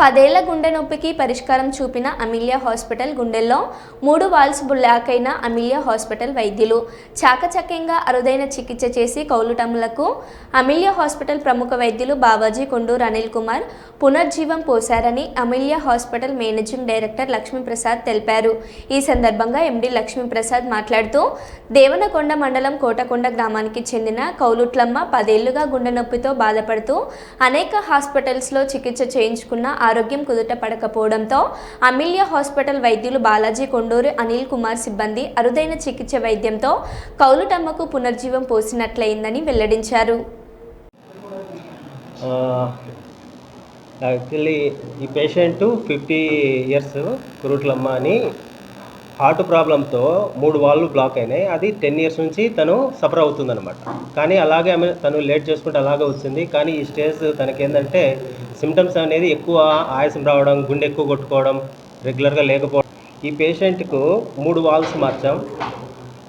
పదేళ్ళ గుండె నొప్పికి పరిష్కారం చూపిన అమిలియా హాస్పిటల్ గుండెల్లో మూడు వాల్స్ బ్లాక్ అయిన అమిలియా హాస్పిటల్ వైద్యులు. చాకచక్యంగా అరుదైన చికిత్స చేసి కౌలుటములకు అమిలియా హాస్పిటల్ ప్రముఖ వైద్యులు బావాజీ కొండూరు అనిల్ కుమార్ పునర్జీవం పోశారని Amelia hospital managing director Lakshmiprasad తెలిపారు. ఈ సందర్భంగా ఎండి లక్ష్మీప్రసాద్ మాట్లాడుతూ దేవనకొండ మండలం కోటకొండ గ్రామానికి చెందిన కౌలుట్లమ్మ పదేళ్ళుగా గుండె నొప్పితో బాధపడుతూ అనేక హాస్పిటల్స్లో చికిత్స చేయించుకున్న ఆరోగ్యం కుదుట పడకపోవడంతో అమిల్య హాస్పిటల్ వైద్యులు బాలాజీ కొండూరు అనిల్ కుమార్ సిబ్బంది అరుదైన చికిత్స వైద్యంతో కౌలుటమ్మకు పునర్జీవం పోసినట్లయిందని వెల్లడించారు. యాక్చువల్లీ ఈ పేషెంట్ ఫిఫ్టీ ఇయర్స్ కురుట్లమ్మ అని హార్ట్ ప్రాబ్లంతో మూడు వాళ్ళు బ్లాక్ అయినాయి. అది టెన్ ఇయర్స్ నుంచి తను సఫర్ అవుతుందన్నమాట. కానీ అలాగే ఆమె తను లేట్ చేసుకుంటే అలాగే వచ్చింది. కానీ ఈ స్టేజ్ తనకేంటంటే సిమ్టమ్స్ అనేది ఎక్కువ ఆయాసం రావడం గుండె ఎక్కువ కొట్టుకోవడం రెగ్యులర్గా లేకపోవడం. ఈ పేషెంట్కు మూడు వాల్స్ మార్చాం.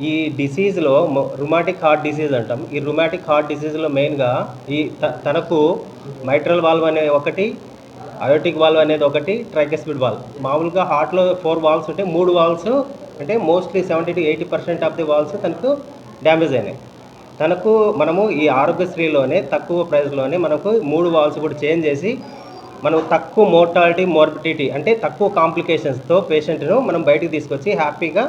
ఈ డిసీజ్లో రుమాటిక్ హార్ట్ డిసీజ్ అంటాం. ఈ రుమాటిక్ హార్ట్ డిసీజ్లో మెయిన్గా ఈ త- తనకు మైట్రల్ వాల్వ్ అనే ఒకటి అయోటిక్ వాల్వ్ అనేది ఒకటి ట్రైకెస్పిడ్ వాల్వ్ మామూలుగా హార్ట్లో ఫోర్ వాల్వ్స్ ఉంటే మూడు వాల్వ్స్ అంటే mostly seventy to eighty percent of the valves తనకు డ్యామేజ్ అయినాయి. తనకు మనము ఈ ఆరోగ్యశ్రీలోనే తక్కువ ప్రైస్లోనే మనకు మూడు వాల్స్ కూడా చేంజ్ చేసి మనం తక్కువ మోర్టాలిటీ మోర్బిడిటీ అంటే తక్కువ కాంప్లికేషన్స్తో పేషెంట్ను మనం బయటకు తీసుకొచ్చి హ్యాపీగా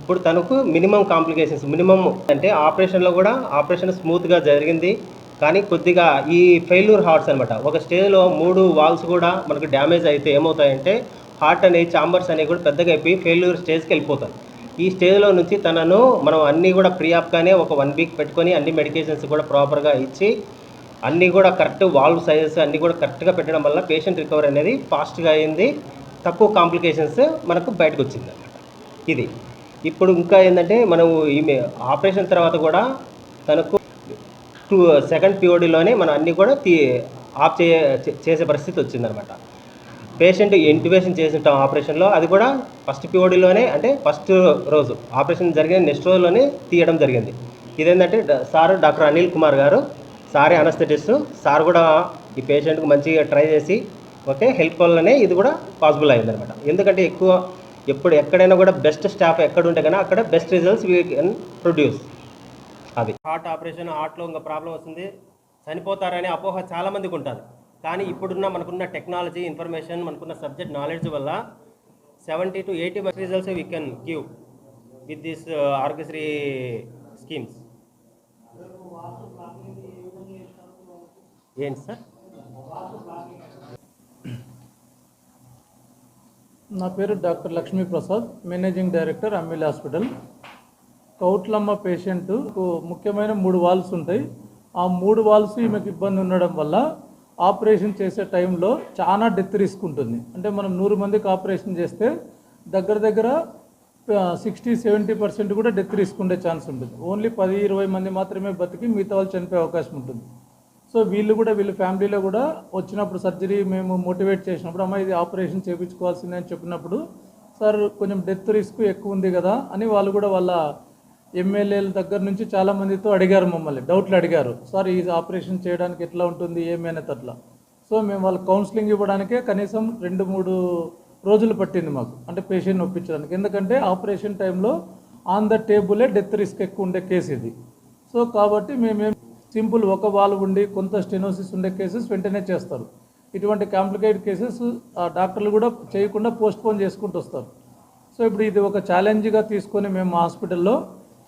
ఇప్పుడు తనకు మినిమం కాంప్లికేషన్స్ మినిమం అంటే ఆపరేషన్లో కూడా ఆపరేషన్ స్మూత్గా జరిగింది. కానీ కొద్దిగా ఈ ఫెయిల్యూర్ హార్ట్స్ అనమాట ఒక స్టేజ్లో మూడు వాల్స్ కూడా మనకు డ్యామేజ్ అయితే ఏమవుతాయంటే హార్ట్ అనే చాంబర్స్ అనేవి కూడా పెద్దగా అయిపోయి ఫెయిల్యూర్ స్టేజ్కి వెళ్ళిపోతాయి. ఈ స్టేజ్లో నుంచి తనను మనం అన్నీ కూడా ప్రీ ఆప్గానే ఒక వన్ వీక్ పెట్టుకొని అన్ని మెడికేషన్స్ కూడా ప్రాపర్గా ఇచ్చి అన్నీ కూడా కరెక్ట్ వాల్వ్ సైజెస్ అన్నీ కూడా కరెక్ట్గా పెట్టడం వల్ల పేషెంట్ రికవరీ అనేది ఫాస్ట్గా అయింది. తక్కువ కాంప్లికేషన్స్ మనకు బయటకు వచ్చింది అనమాట ఇది. ఇప్పుడు ఇంకా ఏంటంటే మనం ఈమె ఆపరేషన్ తర్వాత కూడా తనకు టూ సెకండ్ పిఓడిలోనే మనం అన్నీ కూడా తీ ఆఫ్ చే- చేసే పరిస్థితి వచ్చిందనమాట పేషెంట్ ఇంటివేషన్ చేసింటాం ఆపరేషన్లో అది కూడా ఫస్ట్ పిఓడిలోనే అంటే ఫస్ట్ రోజు. ఆపరేషన్ జరిగిన నెక్స్ట్ రోజులోనే తీయడం జరిగింది. ఇదేంటంటే సార్ డాక్టర్ అనిల్ కుమార్ గారు సారే అనస్థెటిస్ట్. సార్ కూడా ఈ పేషెంట్కి మంచిగా ట్రై చేసి ఓకే హెల్ప్ వల్లనే ఇది కూడా పాసిబుల్ అయిందనమాట. ఎందుకంటే ఎక్కువ ఎప్పుడు ఎక్కడైనా కూడా బెస్ట్ స్టాఫ్ ఎక్కడ ఉంటే కన్నా అక్కడ best results we can produce. అది. హార్ట్ ఆపరేషన్ హార్ట్లో ఇంకా ప్రాబ్లం వస్తుంది. చనిపోతారనే అపోహ చాలామందికి ఉంటుంది. కానీ ఇప్పుడున్న మనకున్న టెక్నాలజీ ఇన్ఫర్మేషన్ మనకున్న సబ్జెక్ట్ నాలెడ్జ్ వల్ల seventy to eighty results we can give with this Aarogyasri schemes ఏంటి సార్? నా పేరు doctor Lakshmi Prasad managing director Ammil hospital. కౌట్లమ్మ పేషెంట్కు ముఖ్యమైన మూడు వాల్స్ ఉంటాయి. ఆ మూడు వాల్స్ ఈమెకు ఇబ్బంది ఉండడం వల్ల ఆపరేషన్ చేసే టైంలో చాలా డెత్ రిస్క్ ఉంటుంది. అంటే మనం నూరు మందికి ఆపరేషన్ చేస్తే దగ్గర దగ్గర సిక్స్టీ సెవెంటీ పర్సెంట్ కూడా డెత్ రిస్క్ ఉండే ఛాన్స్ ఉంటుంది. ఓన్లీ పది ఇరవై మంది మాత్రమే బతికి మిగతా వాళ్ళు చనిపోయే అవకాశం ఉంటుంది. సో వీళ్ళు కూడా వీళ్ళ ఫ్యామిలీలో కూడా వచ్చినప్పుడు సర్జరీ మేము మోటివేట్ చేసినప్పుడు అమ్మ ఇది ఆపరేషన్ చేయించుకోవాల్సిందే అని చెప్పినప్పుడు సార్ కొంచెం డెత్ రిస్క్ ఎక్కువ ఉంది కదా అని వాళ్ళు కూడా వాళ్ళ ఎమ్మెల్యేల దగ్గర నుంచి చాలా మందితో అడిగారు మమ్మల్ని డౌట్లు అడిగారు. సార్ ఈ ఆపరేషన్ చేయడానికి ఎట్లా ఉంటుంది ఏమైనా అట్లా. సో మేము వాళ్ళ కౌన్సిలింగ్ ఇవ్వడానికే కనీసం రెండు మూడు రోజులు పట్టింది మాకు అంటే పేషెంట్ ఒప్పించడానికి. ఎందుకంటే ఆపరేషన్ టైంలో ఆన్ ద టేబులే డెత్ రిస్క్ ఎక్కువ ఉండే కేసు ఇది. సో కాబట్టి మేమేం సింపుల్ ఒక వాల్వ్ ఉండి కొంత స్టెనోసిస్ ఉండే కేసెస్ వెంటనే చేస్తారు. ఇటువంటి కాంప్లికేటెడ్ కేసెస్ డాక్టర్లు కూడా చేయకుండా పోస్ట్పోన్ చేసుకుంటూ వస్తారు. సో ఇప్పుడు ఇది ఒక ఛాలెంజ్గా తీసుకొని మేము హాస్పిటల్లో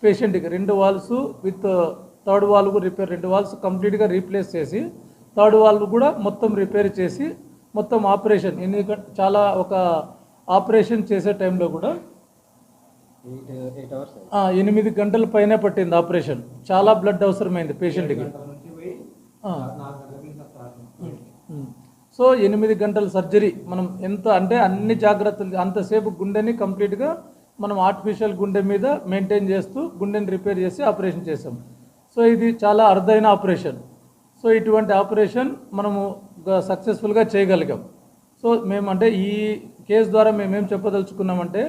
పేషెంట్కి రెండు వాల్స్ విత్ థర్డ్ కూడా రిపేర్ రెండు వాల్స్ కంప్లీట్గా రీప్లేస్ చేసి థర్డ్ వాల్వ్ కూడా మొత్తం రిపేర్ చేసి మొత్తం ఆపరేషన్ ఎందుకంటే చాలా ఒక ఆపరేషన్ చేసే టైంలో కూడా ఎనిమిది గంటల పైనే పట్టింది ఆపరేషన్. చాలా బ్లడ్ అవసరమైంది పేషెంట్కి. సో ఎనిమిది గంటల సర్జరీ మనం ఎంత అంటే అన్ని జాగ్రత్తలు అంతసేపు గుండెని కంప్లీట్గా మనం ఆర్టిఫిషియల్ గుండె మీద మెయింటైన్ చేస్తూ గుండెని రిపేర్ చేసి ఆపరేషన్ చేసాం సో ఇది చాలా అరుదైన ఆపరేషన్ సో ఇటువంటి ఆపరేషన్ మనము సక్సెస్ఫుల్గా చేయగలిగాం. సో మేము అంటే ఈ కేసు ద్వారా మేమేం చెప్పదలుచుకున్నామంటే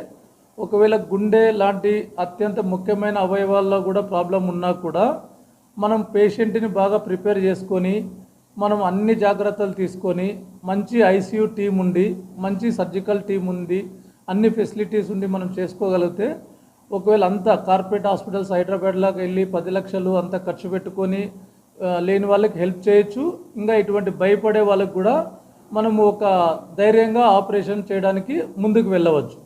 ఒకవేళ గుండె లాంటి అత్యంత ముఖ్యమైన అవయవాల్లో కూడా ప్రాబ్లం ఉన్నా కూడా మనం పేషెంట్ని బాగా ప్రిపేర్ చేసుకొని మనం అన్ని జాగ్రత్తలు తీసుకొని మంచి ఐసీయూ టీం ఉండి మంచి సర్జికల్ టీం ఉంది అన్ని ఫెసిలిటీస్ ఉండి మనం చేసుకోగలిగితే ఒకవేళ అంతా కార్పొరేట్ హాస్పిటల్స్ హైదరాబాద్లోకి వెళ్ళి పది లక్షలు అంతా ఖర్చు పెట్టుకొని లేని వాళ్ళకి హెల్ప్ చేయొచ్చు. ఇంకా ఇటువంటి భయపడే వాళ్ళకి కూడా మనము ఒక ధైర్యంగా ఆపరేషన్ చేయడానికి ముందుకు వెళ్ళవచ్చు.